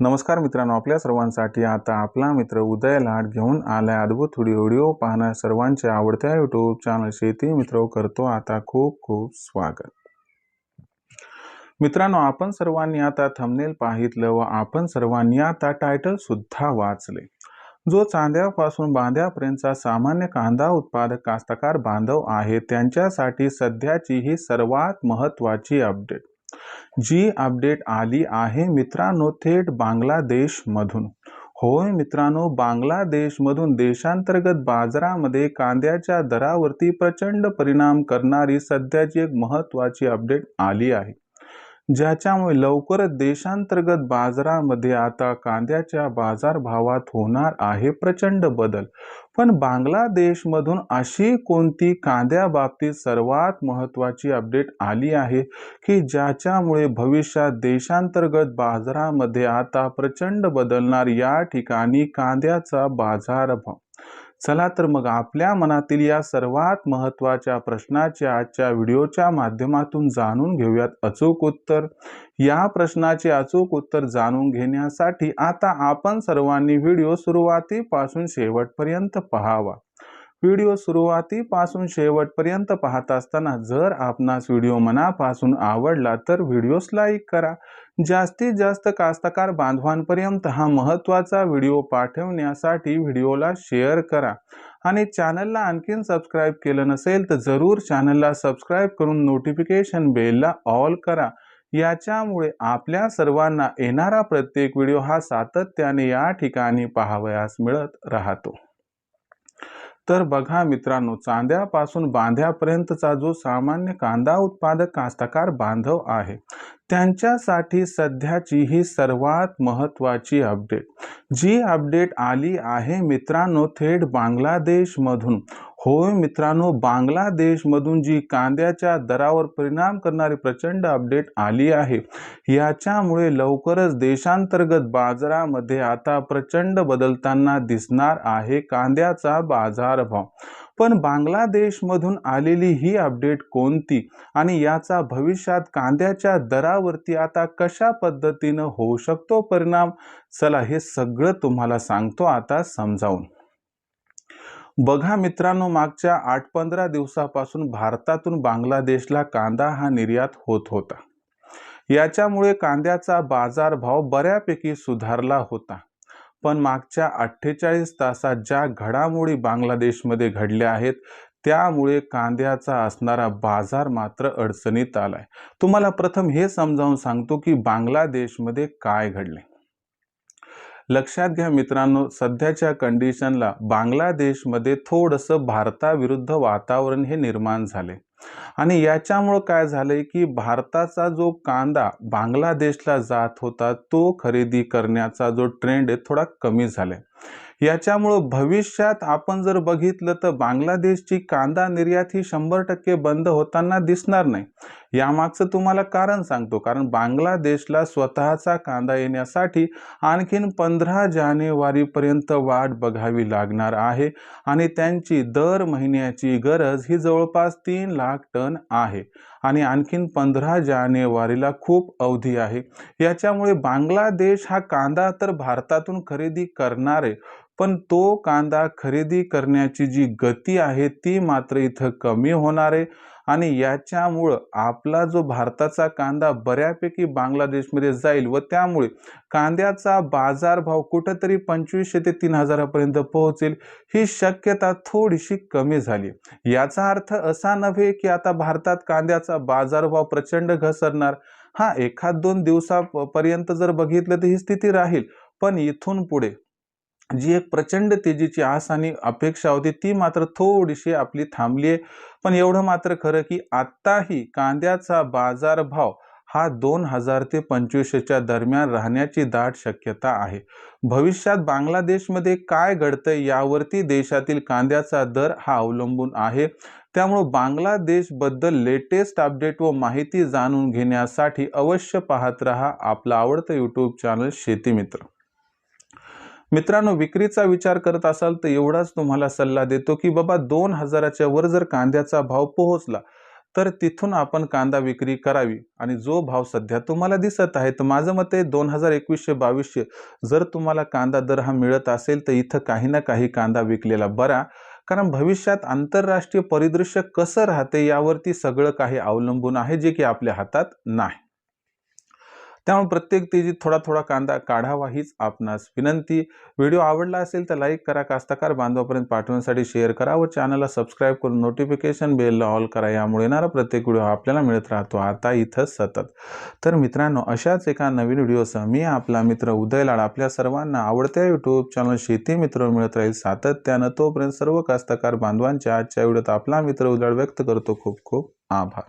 नमस्कार मित्रांनो आपल्या सर्वांसाठी आता आपला मित्र उदय लाड घेऊन आलाय अद्भुत व्हिडिओ व्हिडिओ पाहणं सर्वांच्या आवडत्या युट्यूब चॅनल शेती मित्र करतो आता खूप खूप स्वागत. मित्रांनो आपण सर्वांनी आता थंबनेल पाहितलं व आपण सर्वांनी आता टायटल सुद्धा वाचले. जो चांद्यापासून बांध्यापर्यंतचा सामान्य कांदा उत्पादक कास्तकार बांधव आहे त्यांच्यासाठी सध्याची ही सर्वात महत्त्वाची अपडेट जी अपडेट आली आहे मित्रांनो थेट बांगलादेशमधून. होय मित्रांनो बांगलादेशमधून देशांतर्गत बाजारामध्ये कांद्याच्या दरावरती प्रचंड परिणाम करणारी सध्याची एक महत्त्वाची अपडेट आली आहे. ज्याच्यामुळे लवकरच देशांतर्गत बाजारामध्ये आता कांद्याच्या बाजारभावात होणार आहे प्रचंड बदल. पण बांगलादेशमधून अशी कोणती कांद्याबाबतीत सर्वात महत्त्वाची अपडेट आली आहे की ज्याच्यामुळे भविष्यात देशांतर्गत बाजारामध्ये आता प्रचंड बदलणार या ठिकाणी कांद्याचा बाजारभाव? चला तर मग आपल्या मनातील या सर्वात महत्त्वाच्या प्रश्नाचे आजच्या व्हिडिओच्या माध्यमातून जाणून घेऊयात अचूक उत्तर. या प्रश्नाचे अचूक उत्तर जाणून घेण्यासाठी आता आपण सर्वांनी व्हिडिओ सुरुवातीपासून शेवटपर्यंत पहावा. व्हिडिओ सुरुवातीपासून शेवटपर्यंत पाहत असताना जर आपणास व्हिडिओ मनापासून आवडला तर व्हिडिओस लाईक करा. जास्तीत जास्त कास्तकार बांधवांपर्यंत हा महत्त्वाचा व्हिडिओ पाठवण्यासाठी व्हिडिओला शेअर करा. आणि चॅनलला आणखीन सबस्क्राईब केलं नसेल तर जरूर चॅनलला सबस्क्राईब करून नोटिफिकेशन बेलला ऑल करा. याच्यामुळे आपल्या सर्वांना येणारा प्रत्येक व्हिडिओ हा सातत्याने या ठिकाणी पाहावयास मिळत राहतो. तर बघा मित्रांनो चांद्यापासून बांध्यापर्यंतचा जो सामान्य कांदा उत्पादक कास्तकार बांधव आहे त्यांच्यासाठी सध्याची ही सर्वात महत्त्वाची अपडेट जी अपडेट आली आहे मित्रांनो थेट बांगलादेशमधून. होय मित्रांनो बांगलादेशमधून जी कांद्याच्या दरावर परिणाम करणारी प्रचंड अपडेट आली आहे याच्यामुळे लवकरच देशांतर्गत बाजारामध्ये आता प्रचंड बदलताना दिसणार आहे कांद्याचा बाजारभाव. पण बांगलादेशमधून आलेली ही अपडेट कोणती आणि याचा भविष्यात कांद्याच्या दरावरती आता कशा पद्धतीनं होऊ शकतो परिणाम? चला हे सगळं तुम्हाला सांगतो आता समजावून. बघा मित्रांनो मागच्या आठ पंधरा दिवसापासून भारतातून बांगलादेशला कांदा हा निर्यात होत होता. याच्यामुळे कांद्याचा बाजारभाव बऱ्यापैकी सुधारला होता. पण मागच्या अठ्ठेचाळीस तासात ज्या घडामोडी बांगलादेशमध्ये घडल्या आहेत त्यामुळे कांद्याचा असणारा बाजार मात्र अडचणीत आलाय. तुम्हाला प्रथम हे समजावून सांगतो की बांगलादेशमध्ये काय घडले लक्षात घ्या मित्रांनो सध्याच्या कंडिशनला बांगलादेशमध्ये थोडंसं भारताविरुद्ध वातावरण हे निर्माण झाले. आणि याच्यामुळं काय झालंय की भारताचा जो कांदा बांगलादेशला जात होता तो खरेदी करण्याचा जो ट्रेंड आहे थोडा कमी झालाय. याच्यामुळं भविष्यात आपण जर बघितलं तर बांगलादेशची कांदा निर्यात ही शंभर टक्के बंद होताना दिसणार नाही. यामागचं तुम्हाला कारण सांगतो. कारण बांगलादेशला स्वतःचा कांदा येण्यासाठी आणखीन पंधरा जानेवारीपर्यंत वाट बघावी लागणार आहे आणि त्यांची दर महिन्याची गरज ही जवळपास तीन लाख टन आहे. आणि आणखीन पंधरा जानेवारीला खूप अवधी आहे. याच्यामुळे बांगलादेश हा कांदा तर भारतातून खरेदी करणारे पण तो कांदा खरेदी करण्याची जी गती आहे ती मात्र इथं कमी होणार आहे. आणि याच्यामुळं आपला जो भारताचा कांदा बऱ्यापैकी बांगलादेशमध्ये जाईल व त्यामुळे कांद्याचा बाजारभाव कुठंतरी पंचवीसशे ते तीन हजारापर्यंत पोहोचेल ही शक्यता थोडीशी कमी झाली. याचा अर्थ असा नव्हे की आता भारतात कांद्याचा बाजारभाव प्रचंड घसरणार. हा एखाद दोन दिवसापर्यंत जर बघितलं तर ही स्थिती राहील. पण इथून पुढे जी एक प्रचंड तेजीची आस आणि अपेक्षा होती ती मात्र थोडीशी आपली थांबली आहे पण एवढं मात्र खरं की आत्ताही कांद्याचा बाजारभाव हा दोन हजार ते पंचवीसच्या दरम्यान राहण्याची दाट शक्यता आहे. भविष्यात बांगलादेशमध्ये काय घडतंय यावरती देशातील कांद्याचा दर हा अवलंबून आहे. त्यामुळं बांगलादेशबद्दल लेटेस्ट अपडेट व माहिती जाणून घेण्यासाठी अवश्य पाहत रहा आपला आवडतं यूट्यूब चॅनल शेतीमित्र मित्रांनो विक्रीचा विचार करत असाल तर एवढाच तुम्हाला सल्ला देतो की बाबा दोन हजाराच्या वर जर कांद्याचा भाव पोहोचला तर तिथून आपण कांदा विक्री करावी. आणि जो भाव सध्या तुम्हाला दिसत आहे तर माझं मत आहे दोन हजार एकवीसशे बावीसशे जर तुम्हाला कांदा दर हा मिळत असेल तर इथं काही ना काही कांदा विकलेला बरा. कारण भविष्यात आंतरराष्ट्रीय परिदृश्य कसं राहते यावरती सगळं काही अवलंबून आहे जे की आपल्या हातात नाही. त्यामुळे प्रत्येक तेजीत थोडा थोडा कांदा काढावा हीच आपणास विनंती. व्हिडिओ आवडला असेल तर लाईक करा कास्तकार बांधवापर्यंत पाठवण्यासाठी शेअर करा व चॅनलला सबस्क्राईब करून नोटिफिकेशन बेलला ऑल करा. यामुळे येणारा प्रत्येक व्हिडिओ आपल्याला मिळत राहतो. आता इथं सतत. तर मित्रांनो अशाच एका नवीन व्हिडिओसह मी आपला मित्र उदय लाड आपल्या सर्वांना आवडत्या यूट्यूब चॅनल शेती मित्र मिळत राहील सातत्यानं. तोपर्यंत सर्व कास्तकार बांधवांच्या आजच्या व्हिडिओत आपला मित्र उदळ व्यक्त करतो. खूप खूप आभार.